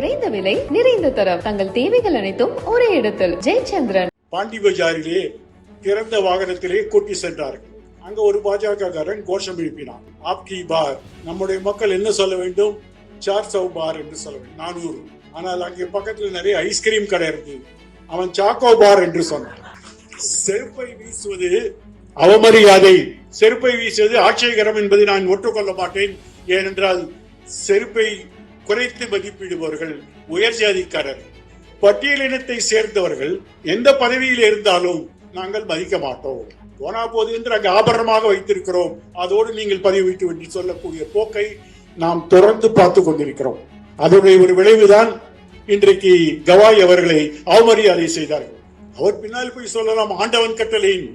குறைந்த விலை நிறைந்த தரம். தங்கள் தேவைகள் அனைத்தும் ஒரே இடத்தில். ஜெயச்சந்திரன். பாண்டி பஜாரிலே திறந்த வாகனத்திலே கூட்டி சென்றார்கள். அங்க ஒரு பாஜக காரன் கோஷம் எழுப்பினான். ஆப்கி பார் நம்முடைய மக்கள் என்ன சொல்ல வேண்டும்? சார் சவ் பார் என்று சொல்ல வேண்டும். நானூறு. ஆனால் அங்கே பக்கத்துல நிறைய ஐஸ்கிரீம் கடை இருந்தது அவன் சாக்கோ பார் என்று சொன்னான். செருப்பை வீசுவது அவமரியாதை. செருப்பை வீசுவது ஆட்சேகரம் என்பதை நான் ஒற்றுக்கொள்ள மாட்டேன். ஏனென்றால் செருப்பை குறைத்து மதிப்பிடுபவர்கள் உயர் ஜாதிக்காரர். பட்டியலினத்தை சேர்ந்தவர்கள் எந்த பதவியில் இருந்தாலும் நாங்கள் மதிக்க மாட்டோம். போனா போது என்று அங்கு ஆபரணமாக வைத்திருக்கிறோம். அதோடு நீங்கள் பதிவு வைத்து என்று சொல்லக்கூடிய போக்கை நாம் தொடர்ந்து பார்த்து கொண்டிருக்கிறோம். அதனுடைய ஒரு விளைவுதான் இன்றைக்கு கவாய் அவர்களை அவமரியாதை செய்தார்கள். அவர் பின்னால் போய் சொல்லலாம் ஆண்டவன் கட்டளையின்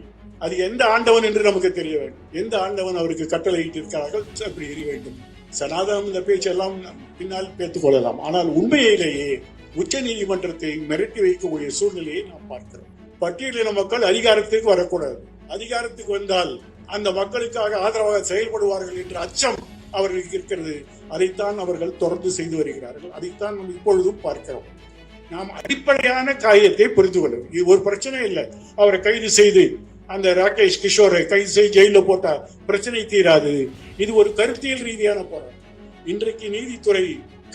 அது எந்த ஆண்டவன் என்று நமக்கு தெரிய வேண்டும். எந்த ஆண்டவன் அவருக்கு கட்டளையிட்டிருக்கிறார்கள்? அப்படி எரிய வேண்டும். சனாதனம் இந்த பேச்செல்லாம் பின்னால் பேத்துக் கொள்ளலாம். ஆனால் உண்மையிலேயே உச்ச நீதிமன்றத்தை மிரட்டி வைக்கக்கூடிய சூழ்நிலையை நாம் பார்க்கிறோம். பட்டியலின மக்கள் அதிகாரத்திற்கு வரக்கூடாது. அதிகாரத்துக்கு வந்தால் அந்த மக்களுக்காக ஆதரவாக செயல்படுவார்கள் என்ற அச்சம் அவர்களுக்கு இருக்கிறது. அதைத்தான் அவர்கள் தொடர்ந்து செய்து வருகிறார்கள். அதைத்தான் நாம் இப்பொழுதும் பார்க்கிறோம். நாம் அடிப்படையான காரியத்தை புரிந்து கொள்ளும் இது ஒரு பிரச்சனை இல்லை. அவரை கைது செய்து அந்த ராகேஷ் கிஷோரை கைது செய்து ஜெயில போட்டா பிரச்சனை தீராது. இது ஒரு கருத்தியல் ரீதியான போராட்டம். இன்றைக்கு நீதித்துறை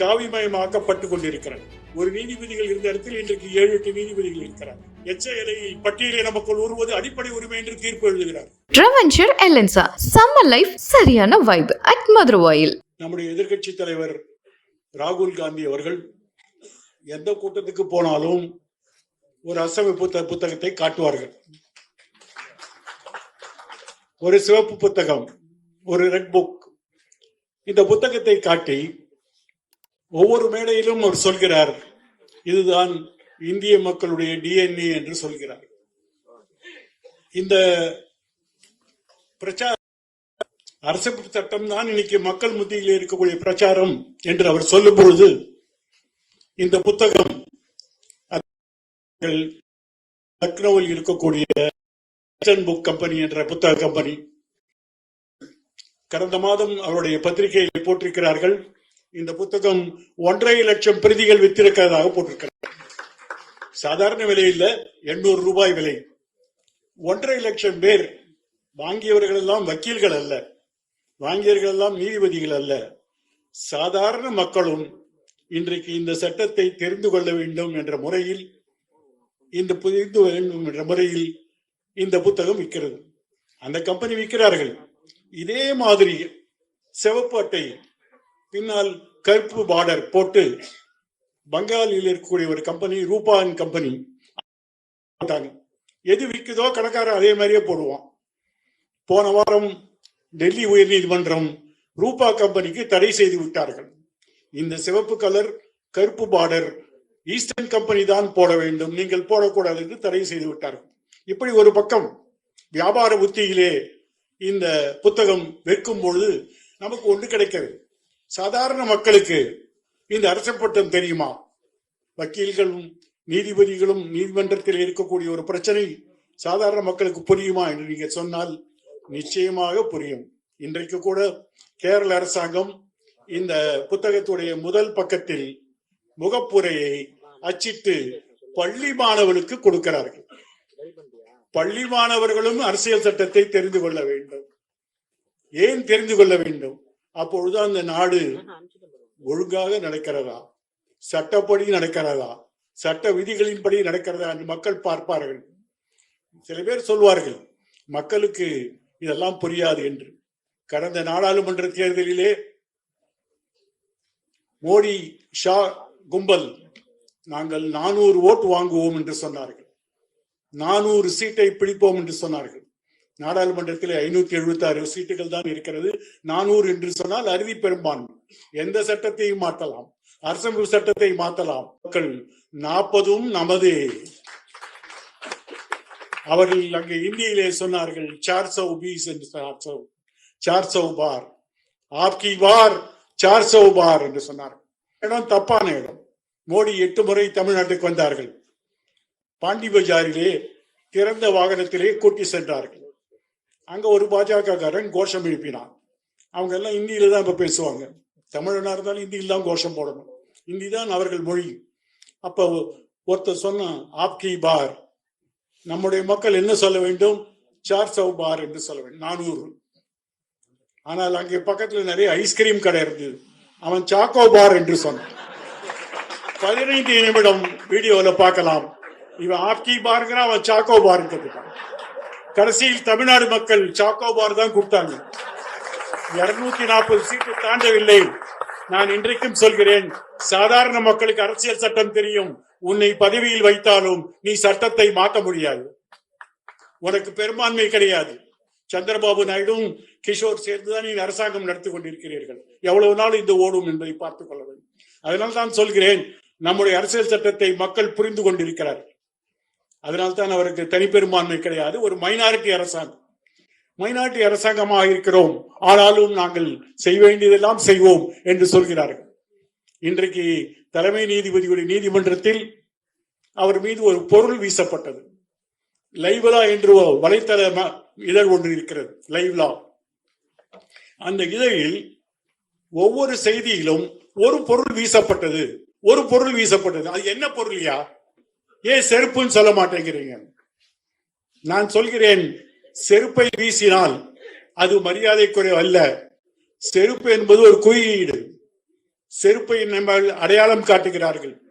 காவிமயமாக்கப்பட்டு கொண்டிருக்கிறது. ஒரு நீதிபதிகள் இருந்த இடத்தில் இன்றைக்கு ஏழு எட்டு நீதிபதிகள் இருக்கிறார் எச்ச இலையை பட்டியலை நமக்குள் உருவது அடிப்படை உரிமை என்று தீர்ப்பு எழுதுகிறார். ட்ரெவென்ச்சர் எலன்சா சம்மர் லைஃப் சரியான வைப் அட் மதுரவாயில். நம்முடைய எதிர்க்கட்சி தலைவர் ராகுல் காந்தி அவர்கள் எந்த கூட்டத்துக்கு போனாலும் ஒரு அசமை புத்த புத்தகத்தை காட்டுவார்கள். ஒரு சிவப்பு புத்தகம் ஒரு ரெட் புக் இந்த புத்தகத்தை காட்டி ஒவ்வொரு மேடையிலும் அவர் சொல்கிறார் இதுதான் இந்திய மக்களுடைய டிஎன்ஏ என்று சொல்கிறார். இந்த பிரச்சார அரசு சட்டம் தான் இன்னைக்கு மக்கள் மத்தியில் இருக்கக்கூடிய பிரச்சாரம் என்று அவர் சொல்லும் பொழுது இந்த புத்தகம் லக்னோவில் இருக்கக்கூடிய புக் கம்பெனி என்ற புத்தக கம்பெனி கடந்த மாதம் அவருடைய பத்திரிகையில் போட்டிருக்கிறார்கள். இந்த புத்தகம் ஒன்றரை லட்சம் பிரதிகள் வித்திருக்கிறதாக போட்டிருக்கிறார். சாதாரண விலை இல்ல எண்ணூறு ரூபாய் விலை. ஒன்றரை லட்சம் பேர் வாங்கியவர்கள் எல்லாம் வக்கீல்கள் அல்ல. வாங்கியவர்கள் எல்லாம் நீதிபதிகள் அல்ல. சாதாரண மக்களும் இன்றைக்கு இந்த சட்டத்தை தெரிந்து கொள்ள வேண்டும் என்ற முறையில் இந்த புரிந்து வேண்டும் என்ற முறையில் இந்த புத்தகம் விற்கிறது. அந்த கம்பெனி விற்கிறார்கள். இதே மாதிரி சிவப்பு அட்டை பின்னால் கருப்பு பார்டர் போட்டு பங்காலில் இருக்கக்கூடிய ஒரு கம்பெனி ரூபான் கம்பெனி போட்டாங்க எது விற்குதோ கணக்காரன் அதே மாதிரியே போடுவான். போன வாரம் டெல்லி உயர்நீதிமன்றம் ரூபா கம்பெனிக்கு தடை செய்து விட்டார்கள். இந்த சிவப்பு கலர் கருப்பு பார்டர் ஈஸ்டர்ன் கம்பெனி தான் போட வேண்டும். நீங்கள் போடக்கூடாது என்று தடை செய்து விட்டார்கள். இப்படி ஒரு பக்கம் வியாபார உத்தியிலே இந்த புத்தகம் விற்கும் பொழுது நமக்கு ஒன்று கிடைக்கிறது. சாதாரண மக்களுக்கு இந்த அரச பட்டம் தெரியுமா? வக்கீல்களும் நீதிபதிகளும் நீதிமன்றத்தில் இருக்கக்கூடிய ஒரு பிரச்சனை சாதாரண மக்களுக்கு புரியுமா என்று நீங்க சொன்னால் நிச்சயமாக புரியும். இன்றைக்கு கூட கேரள அரசாங்கம் இந்த புத்தகத்துடைய முதல் பக்கத்தில் முகப்புரையை அச்சிட்டு பள்ளி மாணவர்களுக்கு கொடுக்கிறார்கள். பள்ளி மாணவர்களும் அரசியல் சட்டத்தை தெரிந்து கொள்ள வேண்டும். ஏன் தெரிந்து கொள்ள வேண்டும்? அப்பொழுது அந்த நாடு ஒழுங்காக நடக்கிறதா? சட்டப்படி நடக்கிறதா? சட்ட விதிகளின்படி நடக்கிறதா என்று மக்கள் பார்ப்பார்கள். சில பேர் சொல்வார்கள் மக்களுக்கு இதெல்லாம் புரியாது என்று. கடந்த நாடாளுமன்ற தேர்தலிலே மோடி ஷா கும்பல் நாங்கள் நானூறு ஓட்டு வாங்குவோம் என்று சொன்னார்கள். நானூறு சீட்டை பிடிப்போம் என்று சொன்னார்கள். நாடாளுமன்றத்தில் ஐநூத்தி எழுபத்தி ஆறு சீட்டுகள் தான் இருக்கிறது. நானூறு என்று சொன்னால் அறுதி பெரும்பான்மை. எந்த சட்டத்தையும் மாற்றலாம். அரசமைப்பு சட்டத்தை மாற்றலாம். மக்கள் நாற்பதும் நமது. அவர்கள் அங்கே இந்தியிலே சொன்னார்கள் சார் சௌ பீஸ் என்று சார் சௌ சார் சௌ பார் ஆப்கி பார் சார் சௌ பார் என்று சொன்னார்கள். இடம் தப்பான இடம். மோடி எட்டு முறை தமிழ்நாட்டுக்கு வந்தார்கள். பாண்டி பஜாரிலே திறந்த வாகனத்திலே கூட்டி சென்றார்கள். அங்க ஒரு பாஜக காரன் கோஷம் எழுப்பினான். அவங்க எல்லாம் ஹிந்தியில தான் இப்ப பேசுவாங்க. தமிழனா இருந்தாலும் ஹிந்தியில் தான் கோஷம் போடணும். ஹிந்தி தான் அவர்கள் மொழி. அப்ப ஒருத்தர் சொன்னான் ஆப்கி பார். நம்முடைய மக்கள் என்ன சொல்ல வேண்டும்? சார் சவ் பார் என்று சொல்ல வேண்டும். நானூறு. ஆனால் அங்கே பக்கத்துல நிறைய ஐஸ்கிரீம் கடை இருந்தது. அவன் சாக்கோ பார் என்று சொன்னான். பதினைந்து நிமிடம் வீடியோல பார்க்கலாம். இவன் ஆப்கி பாருங்கிறான் அவன் சாக்கோ பார் கடைசியில் தமிழ்நாடு மக்கள் சாக்கோ பார் தான் கொடுத்தாங்க இருநூத்தி நாற்பது சீட்டு தாண்டவில்லை. நான் இன்றைக்கும் சொல்கிறேன் சாதாரண மக்களுக்கு அரசியல் சட்டம் தெரியும். உன்னை பதவியில் வைத்தாலும் நீ சட்டத்தை மாற்ற முடியாது. உனக்கு பெரும்பான்மை கிடையாது. சந்திரபாபு நாயுடும் கிஷோர் சேர்ந்துதான் நீ அரசாங்கம் நடத்தி கொண்டிருக்கிறீர்கள். எவ்வளவு நாள் இந்த ஓடும் என்பதை பார்த்துக் கொள்ள வேண்டும். அதனால் தான் சொல்கிறேன் நம்முடைய அரசியல் சட்டத்தை மக்கள் புரிந்து கொண்டிருக்கிறார் அதனால் தான் அவருக்கு தனிப்பெரும்பான்மை கிடையாது. ஒரு மைனாரிட்டி அரசாங்கம். மைனாரிட்டி அரசாங்கமாக இருக்கிறோம். ஆனாலும் நாங்கள் செய்ய வேண்டியதெல்லாம் செய்வோம் என்று சொல்கிறார்கள். இன்றைக்கு தலைமை நீதிபதியுடைய நீதிமன்றத்தில் அவர் மீது ஒரு பொருள் வீசப்பட்டது. லைவ்லா என்று வலைத்தள ம- இதழ் ஒன்று இருக்கிறது. லைவ்லா அந்த இதழில் ஒவ்வொரு செய்தியிலும் ஒரு பொருள் வீசப்பட்டது. ஒரு பொருள் வீசப்பட்டது. அது என்ன பொருள்யா? ஏன் செருப்புன்னு சொல்ல மாட்டேங்கிறீங்க? நான் சொல்கிறேன் செருப்பை வீசினால் அது மரியாதைக்குரிய அல்ல. செருப்பு என்பது ஒரு குறியீடு. செருப்பை நம்ம அடையாளம் காட்டுகிறார்கள்.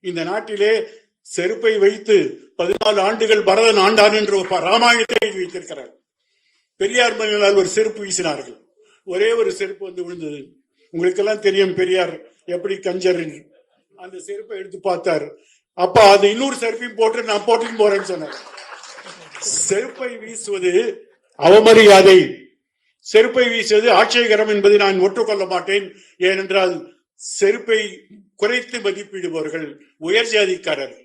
இந்த நாட்டிலே செருப்பை வைத்து பதினாலு ஆண்டுகள் பரதன் ஆண்டான் என்று ஒரு ராமாயணத்தை வைத்திருக்கிறார். பெரியார் மன்னனால் ஒரு செருப்பு வீசினார்கள். ஒரே ஒரு செருப்பு வந்து விழுந்தது. உங்களுக்கெல்லாம் தெரியும் பெரியார் எப்படி கஞ்சர் அந்த செருப்பை எடுத்து பார்த்தார். அப்ப அது இன்னொரு செருப்பையும் போட்டு நான் போட்டுன்னு போறேன்னு சொன்னேன். செருப்பை வீசுவது அவமரியாதை. செருப்பை வீசுவது ஆட்சேகரம் என்பதை நான் ஒற்றுக்கொள்ள மாட்டேன். ஏனென்றால் செருப்பை குறைத்து மதிப்பிடுபவர்கள் உயர் ஜாதிக்காரர்கள்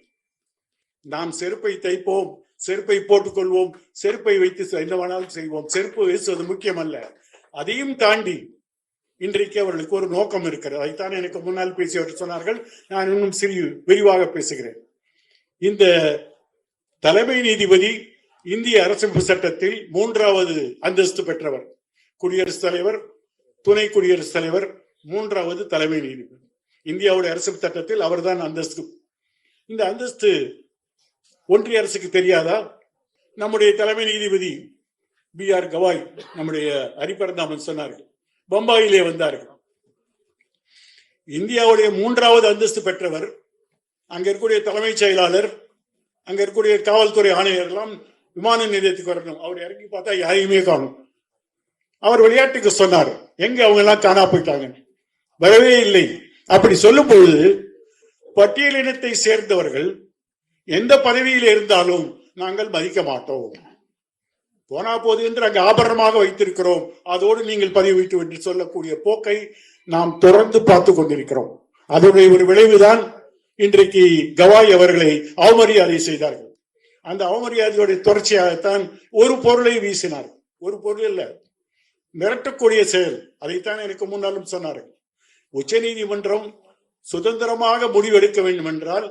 நாம் செருப்பை தைப்போம் செருப்பை போட்டுக்கொள்வோம் செருப்பை வைத்து என்ன வேணாலும் செய்வோம். செருப்பு வீசுவது முக்கியமல்ல. அதையும் தாண்டி இன்றைக்கு அவர்களுக்கு ஒரு நோக்கம் இருக்கிறது. அதைத்தான் எனக்கு முன்னால் பேசியவர் சொன்னார்கள். நான் இன்னும் சிறிய விரிவாக பேசுகிறேன். இந்த தலைமை நீதிபதி இந்திய அரசமைப்பு சட்டத்தில் மூன்றாவது அந்தஸ்து பெற்றவர். குடியரசுத் தலைவர் துணை குடியரசுத் தலைவர் மூன்றாவது தலைமை நீதிபதி. இந்தியாவுடைய அரசமைப்பு சட்டத்தில் அவர்தான் அந்தஸ்து. இந்த அந்தஸ்து ஒன்றிய அரசுக்கு தெரியாதா? நம்முடைய தலைமை நீதிபதி பி ஆர் கவாய் நம்முடைய ஹரிபரந்தாமன் சொன்னார்கள். பம்பாயிலே வந்தார்கள். இந்தியாவுடைய மூன்றாவது அந்தஸ்து பெற்றவர் அங்க இருக்கக்கூடிய தலைமைச் செயலாளர் அங்க இருக்கக்கூடிய காவல்துறை ஆணையர் எல்லாம் விமான நிலையத்துக்கு வரணும். அவர் இறங்கி பார்த்தா யாரையுமே காணும். அவர் விளையாட்டுக்கு சொன்னார் எங்க அவங்க எல்லாம் காணா போயிட்டாங்க? வரவே இல்லை. அப்படி சொல்லும் பொழுது பட்டியலினத்தை சேர்ந்தவர்கள் எந்த பதவியில் இருந்தாலும் நாங்கள் மதிக்க மாட்டோம். போனா போது என்று அங்கு ஆபரணமாக வைத்திருக்கிறோம். அதோடு நீங்கள் பதிவு என்று சொல்லக்கூடிய போக்கை நாம் தொடர்ந்து பார்த்து கொண்டிருக்கிறோம். அதனுடைய ஒரு விளைவுதான் இன்றைக்கு கவாய் அவர்களை அவமரியாதை செய்தார்கள். அந்த அவமரியாதையுடைய தொடர்ச்சியாகத்தான் ஒரு பொருளை வீசினார். ஒரு பொருள் இல்ல மிரட்டக்கூடிய செயல். அதைத்தான் எனக்கு முன்னாலும் சொன்னார்கள். உச்ச நீதிமன்றம் சுதந்திரமாக முடிவெடுக்க வேண்டும் என்றால்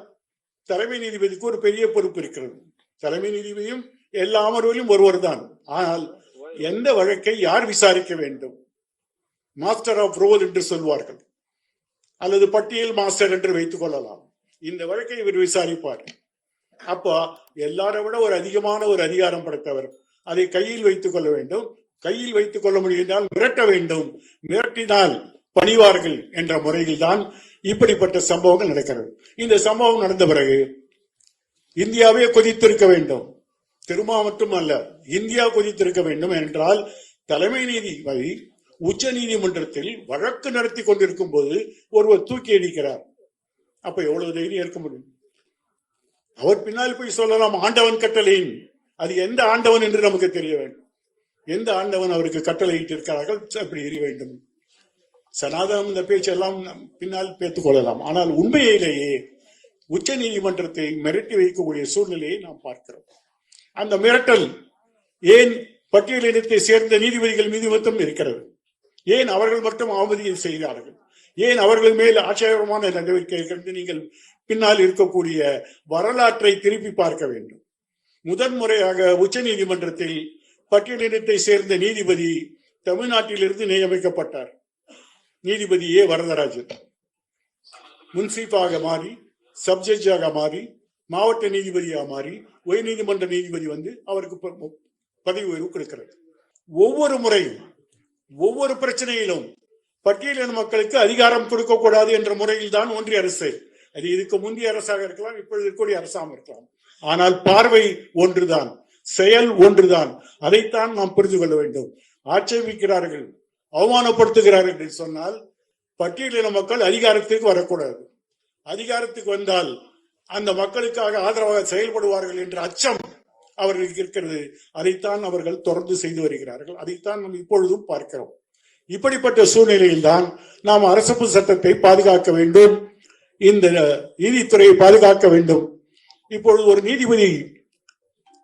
தலைமை நீதிபதிக்கு ஒரு பெரிய பொறுப்பு இருக்கிறது. தலைமை நீதிபதியும் எல்லா அமர்விலும் ஒருவர் தான். ஆனால் எந்த வழக்கை யார் விசாரிக்க வேண்டும்? மாஸ்டர் ஆஃப் ரோல் என்று சொல்வார்கள். அல்லது பட்டியல் மாஸ்டர் என்று வைத்துக் கொள்ளலாம். இந்த வழக்கை இவர் விசாரிப்பார். அப்போ எல்லாரை விட ஒரு அதிகமான ஒரு அதிகாரம் படைத்தவர். அதை கையில் வைத்துக் கொள்ள வேண்டும். கையில் வைத்துக் கொள்ள முடிந்தால் மிரட்ட வேண்டும். மிரட்டினால் பணிவார்கள் என்ற முறையில் தான் இப்படிப்பட்ட சம்பவங்கள் நடக்கிறது. இந்த சம்பவம் நடந்த பிறகு இந்தியாவே கொதித்திருக்க வேண்டும். திருமா மட்டும் அல்ல இந்தியா கொதித்திருக்க வேண்டும் என்றால் தலைமை நீதிபதி உச்ச நீதிமன்றத்தில் வழக்கு நடத்தி கொண்டிருக்கும் போது ஒருவர் தூக்கி அடிக்கிறார் அப்ப எவ்வளவு தைரியம் இருக்க முடியும்? அவர் பின்னால் போய் சொல்லலாம் ஆண்டவன் கட்டளையின். அது எந்த ஆண்டவன் என்று நமக்கு தெரிய வேண்டும். எந்த ஆண்டவன் அவருக்கு கட்டளையிட்டு இருக்கிறார்கள் அப்படி எரிய வேண்டும். சனாதனம் இந்த பேச்செல்லாம் பின்னால் பேத்துக் கொள்ளலாம். ஆனால் உண்மையிலேயே உச்ச நீதிமன்றத்தை மிரட்டி வைக்கக்கூடிய சூழ்நிலையை நாம் பார்க்கிறோம். அந்த மிரட்டல் ஏன் பட்டியலினத்தை சேர்ந்த நீதிபதிகள் மீது மட்டும் இருக்கிறது? ஏன் அவர்கள் மட்டும் அவமதியை செய்தார்கள்? ஏன் அவர்கள் மேல் ஆட்சேபமான நடவடிக்கை நீங்கள் பின்னால் இருக்கக்கூடிய வரலாற்றை திருப்பி பார்க்க வேண்டும்? முதன்முறையாக உச்ச நீதிமன்றத்தில் பட்டியலினத்தை சேர்ந்த நீதிபதி தமிழ்நாட்டிலிருந்து நியமிக்கப்பட்டார். நீதிபதி ஏ. வரதராஜன். முன்சீஃபாக மாறி சப்ஜட்ஜாக மாறி மாவட்ட நீதிபதியாக மாறி உயர்நீதிமன்ற நீதிபதி வந்து அவருக்கு ப- பதவி உயர்வு கொடுக்கிறது ஒவ்வொரு முறையும் ஒவ்வொரு பிரச்சனையிலும் பட்டியலின மக்களுக்கு அதிகாரம் கொடுக்க கூடாது என்ற முறையில் தான் ஒன்றிய அரசு அது இதுக்கு முந்தைய அரசாக இருக்கலாம் இப்பொழுது இருக்கக்கூடிய அரசாங்கம் இருக்கலாம். ஆனால் பார்வை ஒன்றுதான் செயல் ஒன்றுதான். அதைத்தான் நாம் புரிந்து கொள்ள வேண்டும். ஆட்சேபிக்கிறார்கள் அவமானப்படுத்துகிறார்கள் என்று சொன்னால் பட்டியலின மக்கள் அதிகாரத்துக்கு வரக்கூடாது. அதிகாரத்துக்கு வந்தால் அந்த மக்களுக்காக ஆதரவாக செயல்படுவார்கள் என்ற அச்சம் அவர்களுக்கு இருக்கிறது. அதைத்தான் அவர்கள் தொடர்ந்து செய்து வருகிறார்கள். அதைத்தான் நாம் இப்பொழுதும் பார்க்கிறோம். இப்படிப்பட்ட சூழ்நிலையில்தான் நாம் அரசு சட்டத்தை பாதுகாக்க வேண்டும். இந்த நீதித்துறையை பாதுகாக்க வேண்டும். இப்பொழுது ஒரு நீதிபதி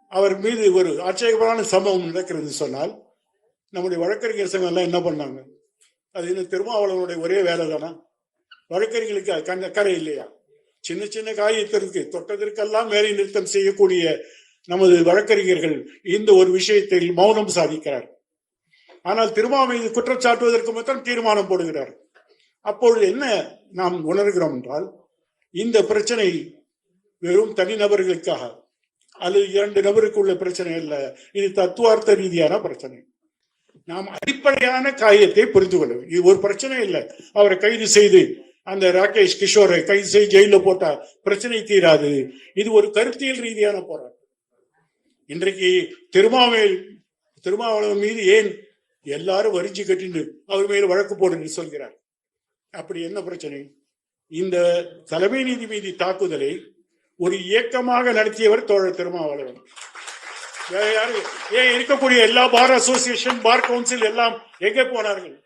அவர் மீது ஒரு ஆட்சேபமான சம்பவம் நடக்கிறது சொன்னால் நம்முடைய வழக்கறிஞர் சங்கம் எல்லாம் என்ன பண்ணாங்க? அது இன்னும் திருமாவளவனுடைய ஒரே வேலை தானா வழக்கறிஞர்களுக்கு அது இல்லையா? சின்ன சின்ன காரியத்திற்கு தொட்டதற்கெல்லாம் வேலை நிறுத்தம் செய்யக்கூடிய நமது வழக்கறிஞர்கள் இந்த ஒரு விஷயத்தில் மௌனம் சாதிக்கிறார். ஆனால் திருமா குற்றம் குற்றச்சாட்டுவதற்கு மட்டும் தீர்மானம் போடுகிறார். அப்பொழுது என்ன நாம் உணர்கிறோம் என்றால் இந்த பிரச்சனை வெறும் தனிநபர்களுக்காக அல்லது இரண்டு நபருக்குள்ள பிரச்சனை அல்ல இது தத்துவார்த்த ரீதியான பிரச்சனை. நாம் அடிப்படையான காரியத்தை புரிந்து கொள்ள இது ஒரு பிரச்சனை இல்லை. அவரை கைது செய்து அந்த ராகேஷ் கிஷோரை கைது செய்து ஜெயில போட்டா பிரச்சனை தீராது. இது ஒரு கருத்தியல் ரீதியான போராட்டம். இன்றைக்கு திருமாவேல் திருமாவளவன் மீது ஏன் எல்லாரும் வரிஞ்சு கட்டிண்டு அவர் மேல் வழக்கு போடுன்னு சொல்கிறார்? அப்படி என்ன பிரச்சனை? இந்த தலைமை நீதிபதி தாக்குதலை ஒரு இயக்கமாக நடத்தியவர் தோழர் திருமாவளவன். வேற யாரு? ஏன் இருக்கக்கூடிய எல்லா பார் அசோசியேஷன் பார் கவுன்சில் எல்லாம் எங்கே போனார்கள்?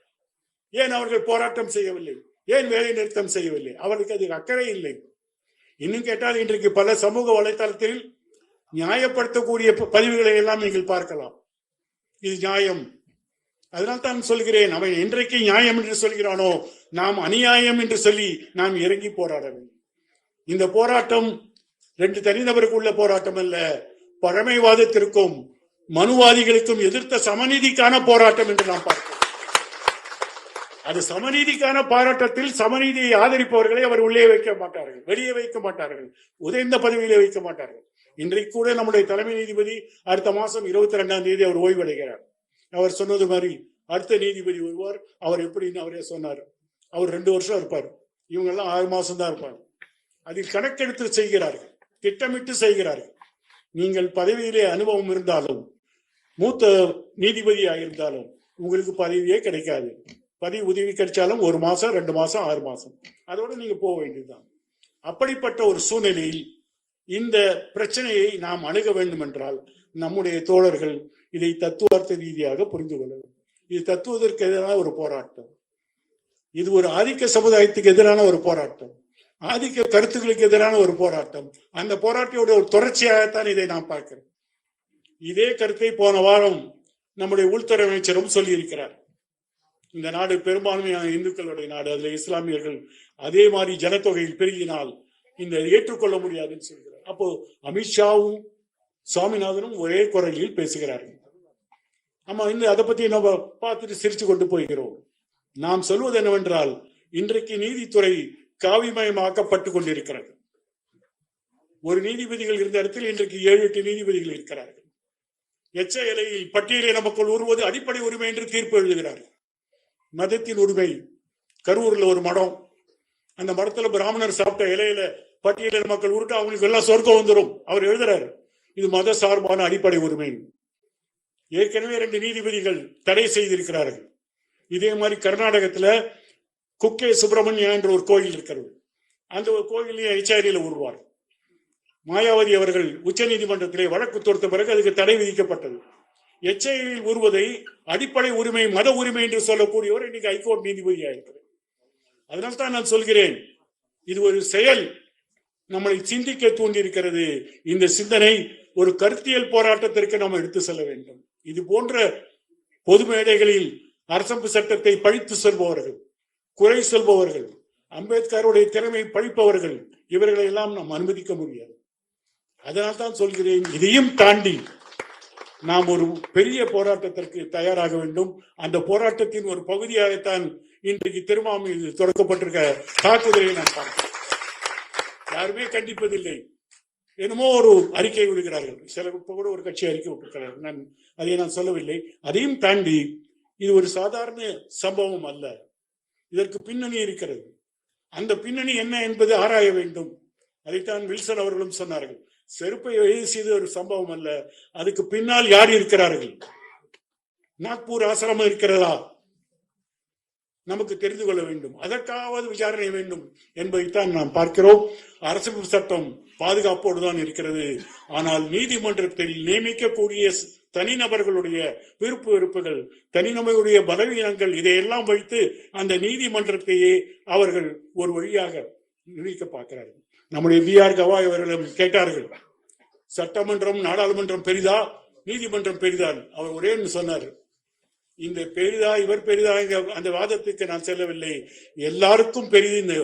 ஏன் அவர்கள் போராட்டம் செய்யவில்லை? ஏன் வேலை நிறுத்தம் செய்யவில்லை? அவருக்கு அது அக்கறை இல்லை. இன்னும் கேட்டால் இன்றைக்கு பல சமூக வலைத்தளத்தில் நியாயப்படுத்தக்கூடிய ப- பதிவுகளை எல்லாம் நீங்கள் பார்க்கலாம். இது நியாயம். அதனால் தான் சொல்கிறேன் அவன் இன்றைக்கு நியாயம் என்று சொல்கிறானோ நாம் அநியாயம் என்று சொல்லி நாம் இறங்கி போராட வேண்டும். இந்த போராட்டம் ரெண்டு தனிநபருக்கு உள்ள போராட்டம் அல்ல பழமைவாதத்திற்கும் மனுவாதிகளுக்கும் எதிர்த்த சமநீதிக்கான போராட்டம் என்று நாம் பார்க்கிறோம். அது சமநீதிக்கான பாராட்டத்தில் சமநீதியை ஆதரிப்பவர்களை அவர் உள்ளே வைக்க மாட்டார்கள் வெளியே வைக்க மாட்டார்கள் உதைந்த பதவியிலே வைக்க மாட்டார்கள். இன்றைக்கு கூட நம்முடைய தலைமை நீதிபதி அடுத்த மாசம் இருபத்தி ரெண்டாம் தேதி அவர் ஓய்வடைகிறார். அவர் சொன்னது மாதிரி அடுத்த நீதிபதி வருவார் அவர் எப்படின்னு அவரே சொன்னார். அவர் ரெண்டு வருஷம் இருப்பார். இவங்க எல்லாம் ஆறு மாசம் தான் இருப்பார் அதில் கணக்கெடுத்து செய்கிறார்கள் திட்டமிட்டு செய்கிறார்கள். நீங்கள் பதவியிலே அனுபவம் இருந்தாலும் மூத்த நீதிபதியாக இருந்தாலும் உங்களுக்கு பதவியே கிடைக்காது. பதிவு உதவி கிடைச்சாலும் ஒரு மாசம் ரெண்டு மாசம் ஆறு மாசம். அதோட நீங்க போக வேண்டியதுதான். அப்படிப்பட்ட ஒரு சூழ்நிலையில் இந்த பிரச்சனையை நாம் அணுக வேண்டும் என்றால் நம்முடைய தோழர்கள் இதை தத்துவார்த்த ரீதியாக புரிந்து கொள்ள வேண்டும். இது தத்துவதற்கு எதிரான ஒரு போராட்டம். இது ஒரு ஆதிக்க சமுதாயத்துக்கு எதிரான ஒரு போராட்டம். ஆதிக்க கருத்துக்களுக்கு எதிரான ஒரு போராட்டம். அந்த போராட்டத்தோட ஒரு தொடர்ச்சியாகத்தான் இதை நான் பார்க்கிறேன் இதே கருத்தை போன வாரம் நம்முடைய உள்துறை அமைச்சரும் சொல்லியிருக்கிறார். இந்த நாடு பெரும்பான்மையான இந்துக்களுடைய நாடு அதுல இஸ்லாமியர்கள் அதே மாதிரி ஜனத்தொகையில் பெருகினால் இந்த ஏற்றுக்கொள்ள முடியாதுன்னு சொல்கிறார். அப்போ அமித்ஷாவும் சுவாமிநாதனும் ஒரே குரலில் பேசுகிறார்கள். ஆமா இந்த அதை பத்தி நம்ம பார்த்துட்டு சிரிச்சு கொண்டு போகிறோம் நாம் சொல்வது என்னவென்றால் இன்றைக்கு நீதித்துறை காவிமயமாக்கப்பட்டு கொண்டிருக்கிறது. ஒரு நீதிபதிகள் இருந்த இடத்தில் இன்றைக்கு ஏழு எட்டு நீதிபதிகள் இருக்கிறார்கள். எச்ச இலையில் பட்டியலின மக்கள் உருவது அடிப்படை உரிமை என்று தீர்ப்பு எழுதுகிறார்கள். மதத்தின் உரிமை கரூர்ல ஒரு மடம். அந்த மடத்துல பிராமணர் சாப்பிட்ட இலையில பட்டியலின மக்கள் உருட்டு அவங்களுக்கு எல்லாம் சொர்க்கம் வந்துடும் அவர் எழுதுறாரு இது மத சார்பான அடிப்படை உரிமை. ஏற்கனவே ரெண்டு நீதிபதிகள் தடை செய்திருக்கிறார்கள். இதே மாதிரி கர்நாடகத்துல குக்கே சுப்பிரமணியா என்ற ஒரு கோயில் இருக்கிறது. அந்த ஒரு கோயிலையும் எச்ஆரியில் உருவார். மாயாவதி அவர்கள் உச்ச நீதிமன்றத்திலே வழக்கு தொடுத்த பிறகு அதுக்கு தடை விதிக்கப்பட்டது. எச்ஐயில் ஒருவதை அடிப்படை உரிமை மத உரிமை என்று சொல்லக்கூடியவர் இன்னைக்கு ஹைகோர்ட் நீதிபதியாக இருக்கிறார் அதனால தான் நான் சொல்கிறேன் இது ஒரு செயல். நம்மளை சிந்திக்க தூண்டியிருக்கிறது. இந்த சிந்தனை ஒரு கருத்தியல் போராட்டத்திற்கு நாம் எடுத்து செல்ல வேண்டும். இது போன்ற பொது மேடைகளில் அரசமைப்பு சட்டத்தை பழித்து சொல்பவர்கள் குறை சொல்பவர்கள் அம்பேத்கருடைய திறமை பழிப்பவர்கள் இவர்களை எல்லாம் நாம் அனுமதிக்க முடியாது. அதனால் தான் சொல்கிறேன் இதையும் தாண்டி நாம் ஒரு பெரிய போராட்டத்திற்கு தயாராக வேண்டும். அந்த போராட்டத்தின் ஒரு பகுதியாகத்தான் இன்றைக்கு திருமாமில் தொடக்கப்பட்டிருக்க தாக்குதலை நான் பார்க்கிறேன் யாருமே கண்டிப்பதில்லை. என்னமோ ஒரு அறிக்கை விடுகிறார்கள். சில இப்போ கூட ஒரு கட்சி அறிக்கை விட்டிருக்கிறார்கள். நான் அதை நான் சொல்லவில்லை. அதையும் தாண்டி இது ஒரு சாதாரண சம்பவம் அல்ல. இதற்கு பின்னணி இருக்கிறது. அந்த பின்னணி என்ன என்பது ஆராய வேண்டும். அதைத்தான் வில்சன் அவர்களும் சொன்னார்கள். செருப்பை வீசியது ஒரு சம்பவம் அல்ல. அதுக்கு பின்னால் யார் இருக்கிறார்கள்? நாக்பூர் ஆசிரமம் இருக்கிறதா? நமக்கு தெரிந்து கொள்ள வேண்டும். அதற்காவது விசாரணை வேண்டும் என்பதைத்தான் நாம் பார்க்கிறோம். அரசு சட்டம் பாதுகாப்போடு தான் இருக்கிறது. ஆனால் நீதிமன்றத்தில் நியமிக்கக்கூடிய தனிநபர்களுடைய விருப்பு வெறுப்புகள் தனிநபருடைய பலவீனங்கள் இதையெல்லாம் வைத்து அந்த நீதிமன்றத்தையே அவர்கள் ஒரு வழியாக நிர்ணயிக்க பார்க்கிறார்கள். நம்முடைய பிஆர் கவாய் அவர்களும் கேட்டார்கள் சட்டமன்றம் நாடாளுமன்றம் பெரிதா? நீதிமன்றம் பெரிதான். அவர் ஒரே சொன்னார் இந்த பெரிதா இவர் பெரிதா அந்த வாதத்துக்கு நான் செல்லவில்லை. எல்லாருக்கும் பெரிது இந்த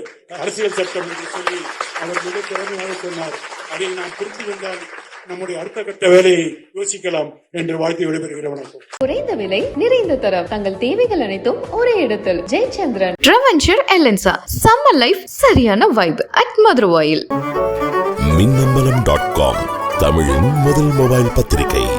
அரசியல் சட்டம் என்று சொல்லி அவர் மிக திறமையாக சொன்னார். அதை நான் புரிந்து கொண்டால் நம்முடைய அடுத்த கட்ட வேலையை யோசிக்கலாம் என்று வாழ்த்து விடைபெறுகிற வணக்கம். குறைந்த விலை நிறைந்த தரம். தங்கள் தேவைகள் அனைத்தும் ஒரே இடத்தில். ஜெயச்சந்திரன். ரெவென்ச்சர் எலன்சா சம்மர் லைஃப் சரியான vibe at Maduravoyal Minnambalam dot com தமிழின் முதல் மொபைல் பத்திரிகை.